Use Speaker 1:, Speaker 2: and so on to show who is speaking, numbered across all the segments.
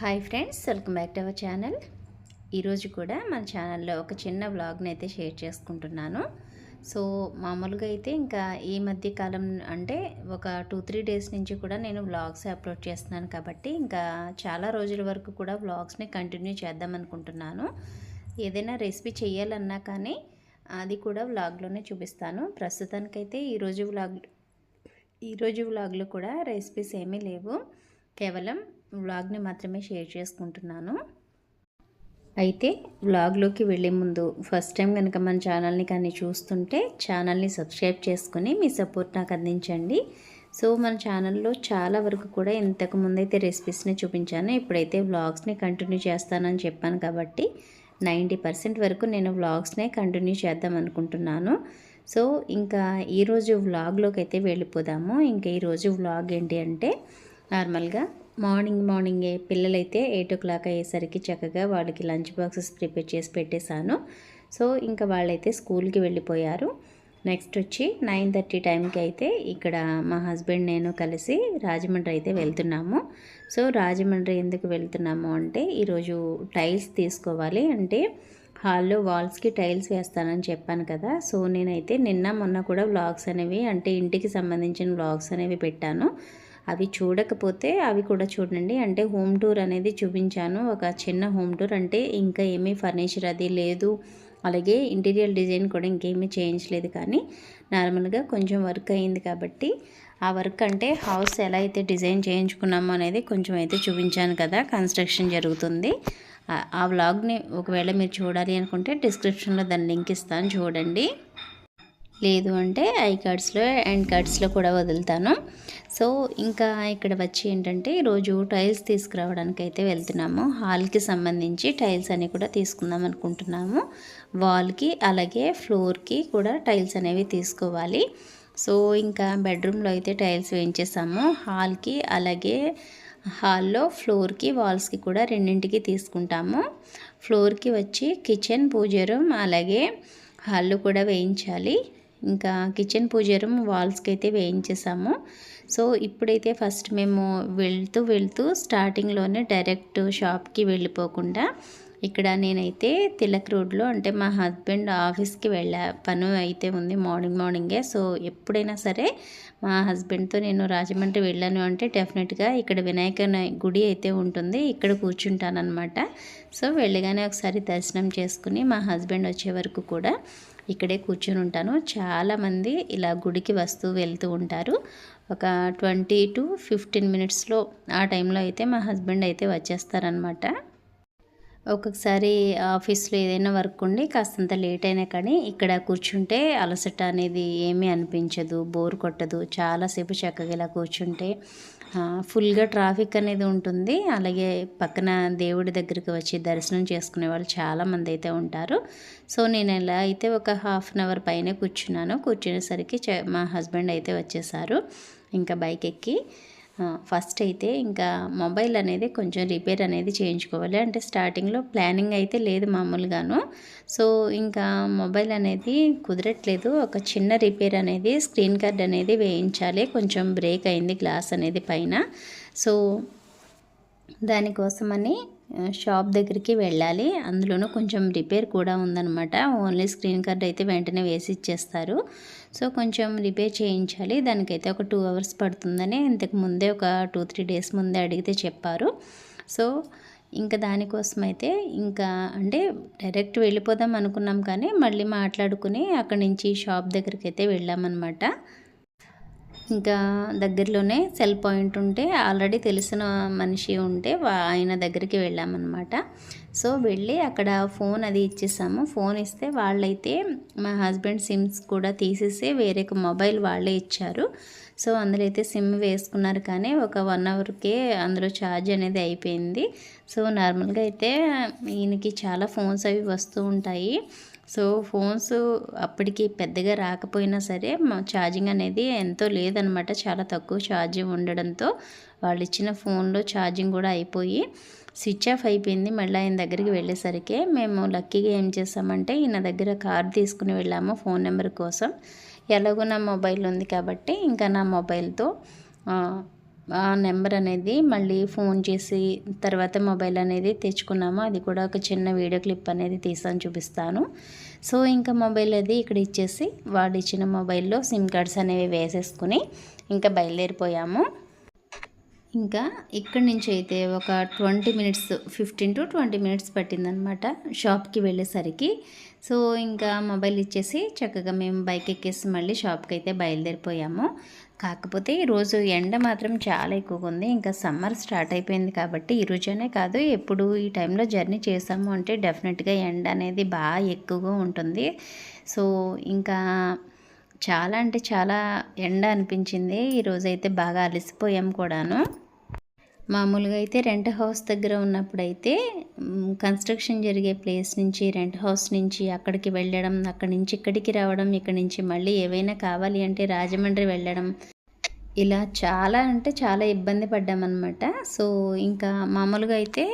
Speaker 1: Hi friends welcome back to our channel. ఈరోజు కూడా మన ఛానల్లో ఒక చిన్న వ్లాగ్ని అయితే షేర్ చేసుకుంటున్నాను. సో మామూలుగా అయితే ఇంకా ఈ మధ్య కాలం అంటే ఒక టూ త్రీ డేస్ నుంచి కూడా నేను వ్లాగ్స్ అప్లోడ్ చేస్తున్నాను కాబట్టి ఇంకా చాలా రోజుల వరకు కూడా వ్లాగ్స్ని కంటిన్యూ చేద్దాం అనుకుంటున్నాను. ఏదైనా రెసిపీ చేయాలన్నా కానీ అది కూడా వ్లాగ్లోనే చూపిస్తాను. ప్రస్తుతానికైతే ఈరోజు వ్లాగ్ ఈరోజు వ్లాగ్లో కూడా రెసిపీస్ ఏమీ లేవు. కేవలం వ్లాగ్ని మాత్రమే షేర్ చేసుకుంటున్నాను. అయితే వ్లాగ్లోకి వెళ్ళే ముందు ఫస్ట్ టైం కనుక మన ఛానల్ని కానీ చూస్తుంటే ఛానల్ని సబ్స్క్రైబ్ చేసుకుని మీ సపోర్ట్ నాకు అందించండి. సో మన ఛానల్లో చాలా వరకు కూడా ఇంతకు ముందైతే రెసిపీస్ని చూపించాను. ఇప్పుడైతే వ్లాగ్స్ని కంటిన్యూ చేస్తానని చెప్పాను కాబట్టి నైంటీ పర్సెంట్ వరకు నేను వ్లాగ్స్నే కంటిన్యూ చేద్దాం అనుకుంటున్నాను. సో ఇంకా ఈరోజు వ్లాగ్లోకి అయితే వెళ్ళిపోదాము. ఇంకా ఈరోజు వ్లాగ్ ఏంటి అంటే నార్మల్గా మార్నింగ్ మార్నింగే పిల్లలైతే ఎయిట్ ఓ క్లాక్ అయ్యేసరికి చక్కగా వాళ్ళకి లంచ్ బాక్సెస్ ప్రిపేర్ చేసి పెట్టేశాను. సో ఇంకా వాళ్ళైతే స్కూల్కి వెళ్ళిపోయారు. నెక్స్ట్ వచ్చి నైన్ థర్టీ టైంకి అయితే ఇక్కడ మా హస్బెండ్ నేను కలిసి రాజమండ్రి అయితే వెళ్తున్నాము. సో రాజమండ్రి ఎందుకు వెళ్తున్నాము అంటే ఈరోజు టైల్స్ తీసుకోవాలి అంటే హాల్లో వాల్స్కి టైల్స్ వేస్తానని చెప్పాను కదా. సో నేనైతే నిన్న మొన్న కూడా వ్లాగ్స్ అనేవి అంటే ఇంటికి సంబంధించిన వ్లాగ్స్ అనేవి పెట్టాను. అవి చూడకపోతే అవి కూడా చూడండి. అంటే హోమ్ టూర్ అనేది చూపించాను. ఒక చిన్న హోమ్ టూర్ అంటే ఇంకా ఏమీ ఫర్నిచర్ అది లేదు. అలాగే ఇంటీరియర్ డిజైన్ కూడా ఇంకేమీ చేయించలేదు కానీ నార్మల్గా కొంచెం వర్క్ అయింది కాబట్టి ఆ వర్క్ అంటే హౌస్ ఎలా అయితే డిజైన్ చేయించుకున్నామో అనేది కొంచెం అయితే చూపించాను కదా. కన్స్ట్రక్షన్ జరుగుతుంది. ఆ వ్లాగ్ని ఒకవేళ మీరు చూడాలి అనుకుంటే డిస్క్రిప్షన్లో దాని లింక్ ఇస్తాను చూడండి. లేదు అంటే ఐ కార్డ్స్లో అండ్ కార్డ్స్లో కూడా వదులుతాను. సో ఇంకా ఇక్కడ వచ్చి ఏంటంటే ఈరోజు టైల్స్ తీసుకురావడానికి అయితే వెళ్తున్నాము. హాల్కి సంబంధించి టైల్స్ అని కూడా తీసుకుందాం అనుకుంటున్నాము. వాల్కి అలాగే ఫ్లోర్కి కూడా టైల్స్ అనేవి తీసుకోవాలి. సో ఇంకా బెడ్రూమ్లో అయితే టైల్స్ వేయించేసాము. హాల్కి అలాగే హాల్లో ఫ్లోర్కి వాల్స్కి కూడా రెండింటికి తీసుకుంటాము. ఫ్లోర్కి వచ్చి కిచెన్ పూజ రూమ్ అలాగే హాల్లో కూడా వేయించాలి. ఇంకా కిచెన్ పూజ రూమ్ వాల్స్కి అయితే వేయించేసాము. సో ఇప్పుడైతే ఫస్ట్ మేము వెళ్తూ వెళ్తూ స్టార్టింగ్లోనే డైరెక్ట్ షాప్కి వెళ్ళిపోకుండా ఇక్కడ నేనైతే తిలక్ రోడ్లో అంటే మా హస్బెండ్ ఆఫీస్కి వెళ్ళా. పను అయితే ఉంది మార్నింగ్ మార్నింగే సో ఎప్పుడైనా సరే మా హస్బెండ్తో నేను రాజమండ్రి వెళ్ళాను అంటే డెఫినెట్గా ఇక్కడ వినాయక గుడి అయితే ఉంటుంది. ఇక్కడ కూర్చుంటానమాట సో వెళ్ళగానే ఒకసారి దర్శనం చేసుకుని మా హస్బెండ్ వచ్చే వరకు కూడా ఇక్కడే కూర్చొని ఉంటాను. చాలామంది ఇలా గుడికి వస్తూ వెళ్తూ ఉంటారు. ఒక ట్వంటీ టు ఫిఫ్టీన్ మినిట్స్లో ఆ టైంలో అయితే మా హస్బెండ్ అయితే వచ్చేస్తారనమాట ఒక్కొక్కసారి ఆఫీస్లో ఏదైనా వర్క్ ఉండి కాస్తంత లేట్ అయినా కానీ ఇక్కడ కూర్చుంటే అలసట అనేది ఏమీ అనిపించదు బోర్ కొట్టదు. చాలాసేపు చక్కగా ఇలా కూర్చుంటే ఫుల్గా ట్రాఫిక్ అనేది ఉంటుంది. అలాగే పక్కన దేవుడి దగ్గరికి వచ్చి దర్శనం చేసుకునే వాళ్ళు చాలామంది అయితే ఉంటారు. సో నేను ఎలా అయితే ఒక హాఫ్ అన్ అవర్ పైన కూర్చున్నాను. కూర్చునేసరికి మా హస్బెండ్ అయితే వచ్చేసారు. ఇంకా బైక్ ఎక్కి ఫస్ట్ అయితే ఇంకా మొబైల్ అనేది కొంచెం రిపేర్ అనేది చేయించుకోవాలి. అంటే స్టార్టింగ్లో ప్లానింగ్ అయితే లేదు మామూలుగాను. సో ఇంకా మొబైల్ అనేది కుదరట్లేదు. ఒక చిన్న రిపేర్ అనేది స్క్రీన్ కార్డ్ అనేది వేయించాలి. కొంచెం బ్రేక్ అయింది గ్లాస్ అనేది పైన. సో దానికోసమని షాప్ దగ్గరికి వెళ్ళాలి. అందులోనూ కొంచెం రిపేర్ కూడా ఉందనమాట ఓన్లీ స్క్రీన్ కార్డ్ అయితే వెంటనే వేసి ఇచ్చేస్తారు. సో కొంచెం రిపేర్ చేయించాలి. దానికైతే ఒక టూ అవర్స్ పడుతుందని ఇంతకు ముందే ఒక టూ త్రీ డేస్ ముందే అడిగితే చెప్పారు. సో ఇంకా దానికోసం అయితే ఇంకా అంటే డైరెక్ట్ వెళ్ళిపోదాం అనుకున్నాం కానీ మళ్ళీ మాట్లాడుకుని అక్కడి నుంచి షాప్ దగ్గరికి అయితే వెళ్ళామన్నమాట. ఇంకా దగ్గరలోనే సెల్ పాయింట్ ఉంటే ఆల్రెడీ తెలిసిన మనిషి ఉంటే ఆయన దగ్గరికి వెళ్ళామన్నమాట. సో వెళ్ళి అక్కడ ఫోన్ అది ఇచ్చేసాము. ఫోన్ ఇస్తే వాళ్ళైతే మా హస్బెండ్ సిమ్స్ కూడా తీసేసి వేరే ఒక మొబైల్ వాళ్ళే ఇచ్చారు. సో అందులో అయితే సిమ్ వేసుకున్నారు. కానీ ఒక వన్ అవర్కే అందులో ఛార్జ్ అనేది అయిపోయింది. సో నార్మల్గా అయితే ఈయనకి చాలా ఫోన్స్ అవి వస్తూ ఉంటాయి. సో ఫోన్స్ అప్పటికి పెద్దగా రాకపోయినా సరే ఛార్జింగ్ అనేది ఎంతో లేదనమాట. చాలా తక్కువ ఛార్జింగ్ ఉండడంతో వాళ్ళు ఇచ్చిన ఫోన్లో ఛార్జింగ్ కూడా అయిపోయి స్విచ్ ఆఫ్ అయిపోయింది. మళ్ళీ ఆయన దగ్గరికి వెళ్ళేసరికి మేము లక్కీగా ఏం చేసామంటే ఈయన దగ్గర కార్డు తీసుకుని వెళ్ళాము ఫోన్ నెంబర్ కోసం. ఎలాగో నా మొబైల్ ఉంది కాబట్టి ఇంకా నా మొబైల్తో నెంబర్ అనేది మళ్ళీ ఫోన్ చేసి తర్వాత మొబైల్ అనేది తెచ్చుకున్నాము. అది కూడా ఒక చిన్న వీడియో క్లిప్ అనేది తీసాను చూపిస్తాను. సో ఇంకా మొబైల్ అది ఇక్కడ ఇచ్చేసి వాడు ఇచ్చిన మొబైల్లో సిమ్ కార్డ్స్ అనేవి వేసేసుకుని ఇంకా బయలుదేరిపోయాము. ఇంకా ఇక్కడి నుంచి అయితే ఒక twenty minutes fifteen to twenty minutes పట్టిందనమాట షాప్కి వెళ్ళేసరికి. సో ఇంకా మొబైల్ ఇచ్చేసి చక్కగా మేము బైక్ ఎక్కేసి మళ్ళీ షాప్కి అయితే బయలుదేరిపోయాము. కాకపోతే ఈరోజు ఎండ మాత్రం చాలా ఎక్కువగా ఉంది. ఇంకా సమ్మర్ స్టార్ట్ అయిపోయింది కాబట్టి ఈ రోజునే కాదు ఎప్పుడు ఈ టైంలో జర్నీ చేసాము అంటే డెఫినెట్గా ఎండ అనేది బాగా ఎక్కువగా ఉంటుంది. సో ఇంకా చాలా అంటే చాలా ఎండ అనిపించింది. ఈరోజైతే బాగా అలసిపోయాం కూడాను. మామూలుగా అయితే రెంట్ హౌస్ దగ్గర ఉన్నప్పుడైతే కన్స్ట్రక్షన్ జరిగే ప్లేస్ నుంచి రెంట్ హౌస్ నుంచి అక్కడికి వెళ్ళడం అక్కడి నుంచి ఇక్కడికి రావడం ఇక్కడి నుంచి మళ్ళీ ఏవైనా కావాలి అంటే రాజమండ్రి వెళ్ళడం. ఇలా చాలా అంటే చాలా ఇబ్బంది పడ్డామన్నమాట. సో ఇంకా మామూలుగా అయితే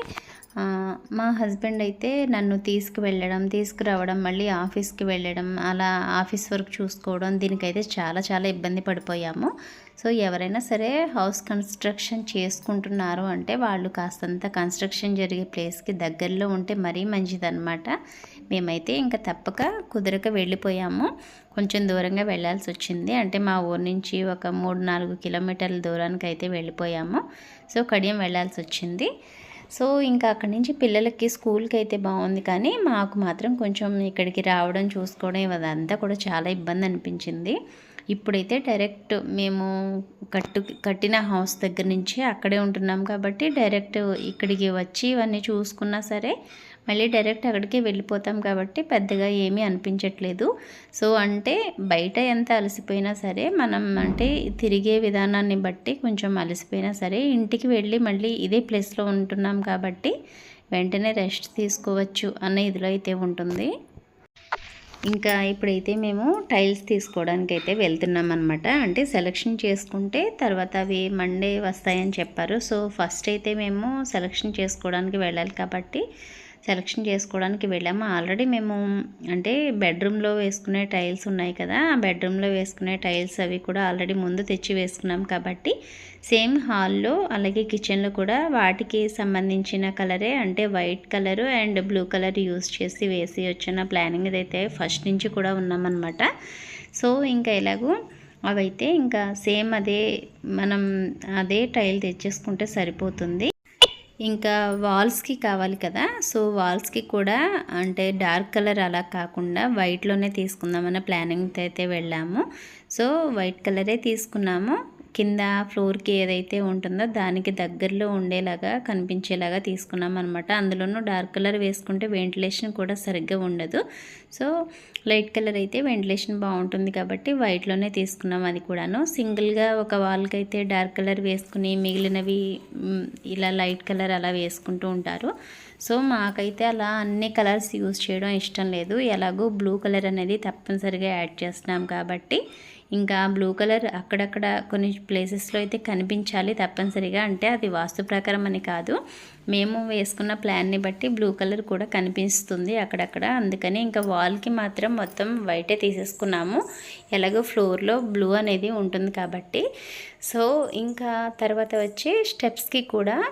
Speaker 1: మా హస్బెండ్ అయితే నన్ను తీసుకువెళ్ళడం తీసుకురావడం మళ్ళీ ఆఫీస్కి వెళ్ళడం అలా ఆఫీస్ వర్క్ చూసుకోవడం దీనికైతే చాలా చాలా ఇబ్బంది పడిపోయాము. సో ఎవరైనా సరే హౌస్ కన్స్ట్రక్షన్ చేసుకుంటున్నారు అంటే వాళ్ళు కాస్తంత కన్స్ట్రక్షన్ జరిగే ప్లేస్కి దగ్గరలో ఉంటే మరీ మంచిదన్నమాట. మేమైతే ఇంకా తప్పక కుదరక వెళ్ళిపోయాము. కొంచెం దూరంగా వెళ్ళాల్సి వచ్చింది. అంటే మా ఊరు నుంచి ఒక మూడు నాలుగు కిలోమీటర్ల దూరానికి అయితే వెళ్ళిపోయాము. సో కడియం వెళ్ళాల్సి వచ్చింది. సో ఇంకా అక్కడి నుంచి పిల్లలకి స్కూల్కి అయితే బాగుంది కానీ మాకు మాత్రం కొంచెం ఇక్కడికి రావడం చూసుకోవడం అదంతా కూడా చాలా ఇబ్బంది అనిపించింది ఇప్పుడైతే డైరెక్ట్ మేము కట్టు కట్టిన హౌస్ దగ్గర నుంచి అక్కడే ఉంటున్నాం కాబట్టి డైరెక్ట్ ఇక్కడికి వచ్చి ఇవన్నీ చూసుకున్నా సరే మళ్ళీ డైరెక్ట్ అక్కడికి వెళ్ళిపోతాం కాబట్టి పెద్దగా ఏమీ అనిపించట్లేదు. సో అంటే బయట ఎంత అలసిపోయినా సరే మనం అంటే తిరిగే విధానాన్ని బట్టి కొంచెం అలసిపోయినా సరే ఇంటికి వెళ్ళి మళ్ళీ ఇదే ప్లేస్లో ఉంటున్నాం కాబట్టి వెంటనే రెస్ట్ తీసుకోవచ్చు అన్న ఇదిలో అయితే ఉంటుంది. ఇంకా ఇప్పుడైతే మేము టైల్స్ తీసుకోవడానికి అయితే వెళ్తున్నాం అనమాట అంటే సెలక్షన్ చేసుకుంటే తర్వాత అవి మండే వస్తాయని చెప్పారు. సో ఫస్ట్ అయితే మేము సెలక్షన్ చేసుకోవడానికి వెళ్ళాలి కాబట్టి సెలక్షన్ చేసుకోవడానికి వెళ్ళాము. ఆల్రెడీ మేము అంటే బెడ్రూమ్లో వేసుకునే టైల్స్ ఉన్నాయి కదా ఆ బెడ్రూమ్లో వేసుకునే టైల్స్ అవి కూడా ఆల్రెడీ ముందు తెచ్చి వేసుకున్నాం కాబట్టి సేమ్ హాల్లో అలాగే కిచెన్లో కూడా వాటికి సంబంధించిన కలరే అంటే white colour and blue colour use చేసి వేసి వచ్చిన ప్లానింగ్ అయితే ఫస్ట్ నుంచి కూడా ఉన్నామన్నమాట. సో ఇంకా ఎలాగో అవైతే ఇంకా సేమ్ అదే మనం అదే టైల్ తెచ్చేసుకుంటే సరిపోతుంది. ఇంకా వాల్స్కి కావాలి కదా సో వాల్స్కి కూడా అంటే డార్క్ కలర్ అలా కాకుండా వైట్లోనే తీసుకుందామన్న ప్లానింగ్తో అయితే వెళ్ళాము. సో వైట్ కలరే తీసుకున్నాము. కింద ఫ్లోర్కి ఏదైతే ఉంటుందో దానికి దగ్గరలో ఉండేలాగా కనిపించేలాగా తీసుకున్నాం అనమాట అందులోనూ డార్క్ కలర్ వేసుకుంటే వెంటిలేషన్ కూడా సరిగ్గా ఉండదు. సో లైట్ కలర్ అయితే వెంటిలేషన్ బాగుంటుంది కాబట్టి వైట్లోనే తీసుకున్నాం అది కూడాను. సింగిల్గా ఒక వాల్కి అయితే డార్క్ కలర్ వేసుకుని మిగిలినవి ఇలా లైట్ కలర్ అలా వేసుకుంటూ ఉంటారు. సో మాకైతే అలా అన్ని కలర్స్ యూజ్ చేయడం ఇష్టం లేదు. ఎలాగో బ్లూ కలర్ అనేది తప్పనిసరిగా యాడ్ చేస్తున్నాం కాబట్టి ఇంకా బ్లూ కలర్ అక్కడక్కడ కొన్ని ప్లేసెస్లో అయితే కనిపించాలి తప్పనిసరిగా. అంటే అది వాస్తు ప్రకారం అని కాదు. మేము వేసుకున్న ప్లాన్ని బట్టి బ్లూ కలర్ కూడా కనిపిస్తుంది అక్కడక్కడ. అందుకని ఇంకా వాల్కి మాత్రం మొత్తం వైటే తీసేసుకున్నాము. ఎలాగో ఫ్లోర్లో బ్లూ అనేది ఉంటుంది కాబట్టి. సో ఇంకా తర్వాత వచ్చి స్టెప్స్కి కూడా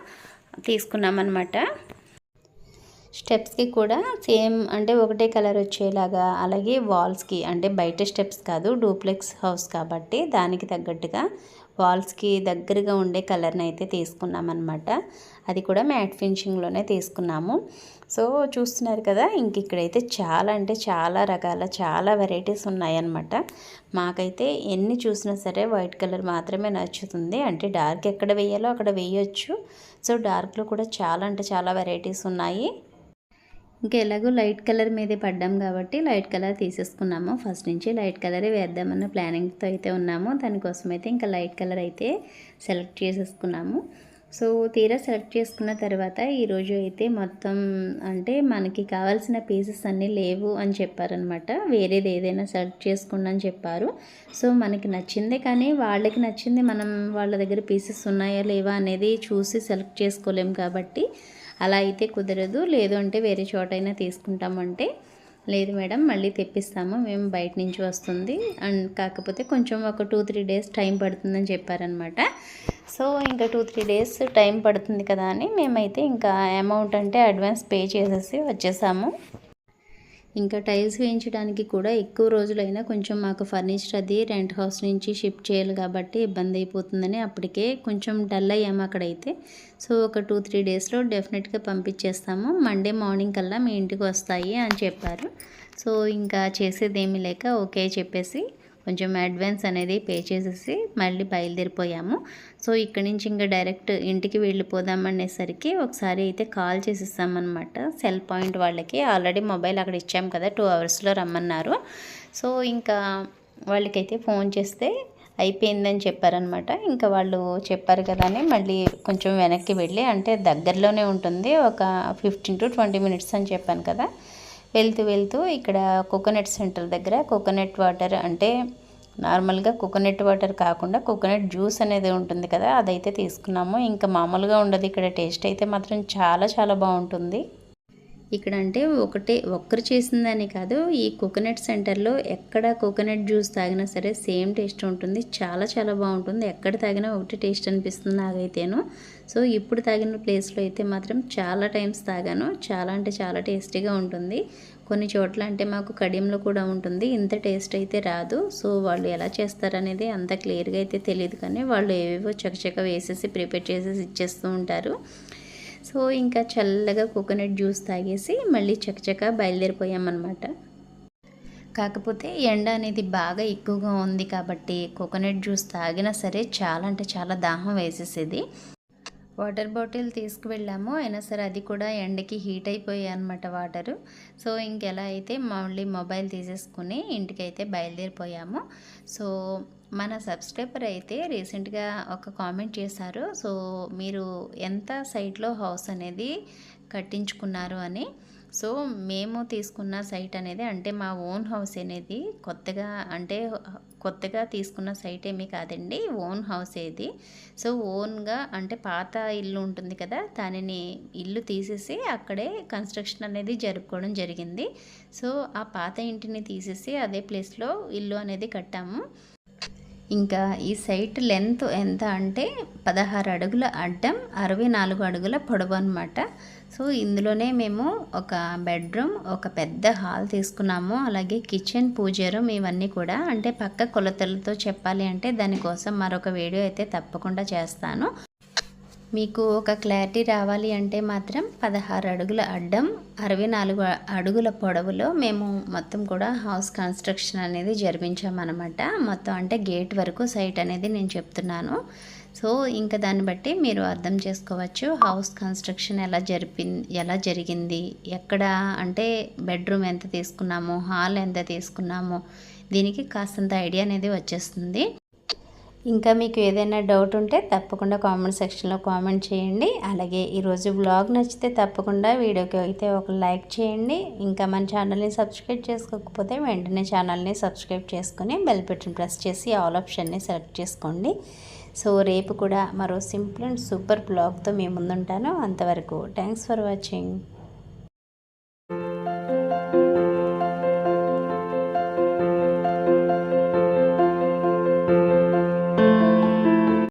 Speaker 1: తీసుకున్నామన్నమాట. స్టెప్స్కి కూడా సేమ్ అంటే ఒకటే కలర్ వచ్చేలాగా అలాగే వాల్స్కి అంటే బయట స్టెప్స్ కాదు డూప్లెక్స్ హౌస్ కాబట్టి దానికి తగ్గట్టుగా వాల్స్కి దగ్గరగా ఉండే కలర్ని అయితే తీసుకున్నాం అనమాట అది కూడా మ్యాట్ ఫినిషింగ్లోనే తీసుకున్నాము. సో చూస్తున్నారు కదా ఇంక ఇక్కడైతే చాలా అంటే చాలా రకాల చాలా వెరైటీస్ ఉన్నాయన్నమాట. మాకైతే ఎన్ని చూసినా సరే వైట్ కలర్ మాత్రమే నచ్చుతుంది. అంటే డార్క్ ఎక్కడ వేయాలో అక్కడ వేయొచ్చు. సో డార్క్లో కూడా చాలా అంటే చాలా వెరైటీస్ ఉన్నాయి. ఇంకా ఎలాగో లైట్ కలర్ మీదే పడ్డాం కాబట్టి లైట్ కలర్ తీసేసుకున్నాము. ఫస్ట్ నుంచి లైట్ కలరే వేద్దామన్న ప్లానింగ్తో అయితే ఉన్నాము. దానికోసం అయితే ఇంకా లైట్ కలర్ అయితే సెలెక్ట్ చేసేసుకున్నాము. సో తీరా సెలెక్ట్ చేసుకున్న తర్వాత ఈరోజు అయితే మొత్తం అంటే మనకి కావాల్సిన పీసెస్ అన్నీ లేవు అని చెప్పారనమాట వేరేది ఏదైనా సెలెక్ట్ చేసుకోండి అని చెప్పారు. సో మనకి నచ్చిందే కానీ వాళ్ళకి నచ్చింది మనం వాళ్ళ దగ్గర పీసెస్ ఉన్నాయా లేవా అనేది చూసి సెలెక్ట్ చేసుకోలేము కాబట్టి అలా అయితే కుదరదు. లేదు అంటే వేరే చోటైనా తీసుకుంటామంటే. లేదు మేడం మళ్ళీ తెప్పిస్తాము. మేము బయట నుంచి వస్తుంది. అండ్ కాకపోతే కొంచెం ఒక టూ త్రీ డేస్ టైం పడుతుందని చెప్పారనమాట. సో ఇంకా టూ త్రీ డేస్ టైం పడుతుంది కదా అని మేమైతే ఇంకా అమౌంట్ అంటే అడ్వాన్స్ పే చేసేసి వచ్చేసాము. ఇంకా టైల్స్ వేయించడానికి కూడా ఎక్కువ రోజులైనా కొంచెం మాకు ఫర్నిచర్ అది రెంట్ హౌస్ నుంచి షిఫ్ట్ చేయాలి కాబట్టి ఇబ్బంది అయిపోతుందని అప్పటికే కొంచెం డల్ అయ్యాము అక్కడైతే. సో ఒక టూ త్రీ డేస్లో డెఫినెట్గా పంపించేస్తాము. మండే మార్నింగ్ కల్లా మీ ఇంటికి వస్తాయి అని చెప్పారు. సో ఇంకా చేసేది ఏమీ లేక ఓకే చెప్పేసి కొంచెం అడ్వాన్స్ అనేది పే చేసేసి మళ్ళీ బయలుదేరిపోయాము. సో ఇక్కడి నుంచి ఇంకా డైరెక్ట్ ఇంటికి వెళ్ళిపోదాం అనేసరికి ఒకసారి అయితే కాల్ చేసేసామన్నమాట. సెల్ పాయింట్ వాళ్ళకి. ఆల్రెడీ మొబైల్ అక్కడ ఇచ్చాము కదా టూ అవర్స్లో రమ్మన్నారు. సో ఇంకా వాళ్ళకైతే ఫోన్ చేస్తే అయిపోయిందని చెప్పారనమాట ఇంకా వాళ్ళు చెప్పారు కదా అని మళ్ళీ కొంచెం వెనక్కి వెళ్ళి అంటే దగ్గరలోనే ఉంటుంది ఒక ఫిఫ్టీన్ టు ట్వంటీ మినిట్స్ అని చెప్పాను కదా. వెళ్తూ వెళ్తూ ఇక్కడ కోకోనట్ సెంటర్ దగ్గర కోకోనట్ వాటర్ అంటే నార్మల్గా కోకోనట్ వాటర్ కాకుండా కోకోనట్ జ్యూస్ అనేది ఉంటుంది కదా అదైతే తీసుకున్నాము. ఇంకా మామూలుగా ఉండదు ఇక్కడ టేస్ట్ అయితే మాత్రం చాలా చాలా బాగుంటుంది. ఇక్కడ అంటే ఒకటే ఒక్కరు చేసిందని కాదు ఈ కోకోనట్ సెంటర్లో ఎక్కడ కోకోనట్ జ్యూస్ తాగినా సరే సేమ్ టేస్ట్ ఉంటుంది. చాలా చాలా బాగుంటుంది. ఎక్కడ తాగినా ఒకటి టేస్ట్ అనిపిస్తుంది నాకైతేను. సో ఇప్పుడు తాగిన ప్లేస్లో అయితే మాత్రం చాలా టైమ్స్ తాగాను. చాలా అంటే చాలా టేస్టీగా ఉంటుంది. కొన్ని చోట్ల అంటే మాకు కడియంలో కూడా ఉంటుంది. ఇంత టేస్ట్ అయితే రాదు. సో వాళ్ళు ఎలా చేస్తారనేది అంత క్లియర్గా అయితే తెలియదు కానీ వాళ్ళు ఏవేవో చకచక వేసేసి ప్రిపేర్ చేసేసి ఇచ్చేస్తూ ఉంటారు. సో ఇంకా చల్లగా కోకోనట్ జ్యూస్ తాగేసి మళ్ళీ చకచక బయలుదేరిపోయామన్నమాట. కాకపోతే ఎండ అనేది బాగా ఎక్కువగా ఉంది కాబట్టి కోకోనట్ జ్యూస్ తాగినా సరే చాలా అంటే చాలా దాహం వేసేసేది. వాటర్ బాటిల్ తీసుకువెళ్ళాము అయినా సరే అది కూడా ఎండకి హీట్ అయిపోయాయి అనమాట వాటరు. సో ఇంకెలా అయితే మళ్ళీ మొబైల్ తీసేసుకుని ఇంటికైతే బయలుదేరిపోయాము. సో మన సబ్స్క్రైబర్ అయితే రీసెంట్గా ఒక కామెంట్ చేశారు. సో మీరు ఎంత సైట్లో హౌస్ అనేది కట్టించుకున్నారు అని. సో మేము తీసుకున్న సైట్ అనేది అంటే మా ఓన్ హౌస్ అనేది కొత్తగా అంటే కొత్తగా తీసుకున్న సైట్ ఏమీ కాదండి. ఓన్ హౌస్ ఏది. సో ఓన్గా అంటే పాత ఇల్లు ఉంటుంది కదా దానిని ఇల్లు తీసేసి అక్కడే కన్స్ట్రక్షన్ అనేది జరుపుకోవడం జరిగింది. సో ఆ పాత ఇంటిని తీసేసి అదే ప్లేస్లో ఇల్లు అనేది కట్టాము. ఇంకా ఈ సైట్ లెంత్ ఎంత అంటే పదహారు అడుగుల అడ్డం అరవై నాలుగు అడుగుల పొడవు అనమాట సో ఇందులోనే మేము ఒక బెడ్రూమ్ ఒక పెద్ద హాల్ తీసుకున్నాము. అలాగే కిచెన్ పూజ రూమ్ ఇవన్నీ కూడా. అంటే పక్క కొలతలతో చెప్పాలి అంటే దానికోసం మరొక వీడియో అయితే తప్పకుండా చేస్తాను. మీకు ఒక క్లారిటీ రావాలి అంటే మాత్రం పదహారు అడుగుల అడ్డం అరవై నాలుగు అడుగుల పొడవులో మేము మొత్తం కూడా హౌస్ కన్స్ట్రక్షన్ అనేది జరిపించామన్నమాట. మొత్తం అంటే గేట్ వరకు సైట్ అనేది నేను చెప్తున్నాను. సో ఇంకా దాన్ని బట్టి మీరు అర్థం చేసుకోవచ్చు హౌస్ కన్స్ట్రక్షన్ ఎలా జరిపి ఎలా జరిగింది ఎక్కడ అంటే బెడ్రూమ్ ఎంత తీసుకున్నాము హాల్ ఎంత తీసుకున్నాము దీనికి కాస్తంత ఐడియా అనేది వచ్చేస్తుంది. ఇంకా మీకు ఏదైనా డౌట్ ఉంటే తప్పకుండా కామెంట్ సెక్షన్లో కామెంట్ చేయండి. అలాగే ఈరోజు బ్లాగ్ నచ్చితే తప్పకుండా వీడియోకి అయితే ఒక లైక్ చేయండి. ఇంకా మన ఛానల్ని సబ్స్క్రైబ్ చేసుకోకపోతే వెంటనే ఛానల్ని సబ్స్క్రైబ్ చేసుకొని బెల్ బటన్ ప్రెస్ చేసి ఆల్ ఆప్షన్ని సెలెక్ట్ చేసుకోండి. సో రేపు కూడా మరో సింపుల్ అండ్ సూపర్ బ్లాగ్తో మీ ముందుంటాను. అంతవరకు థ్యాంక్స్ ఫర్ వాచింగ్.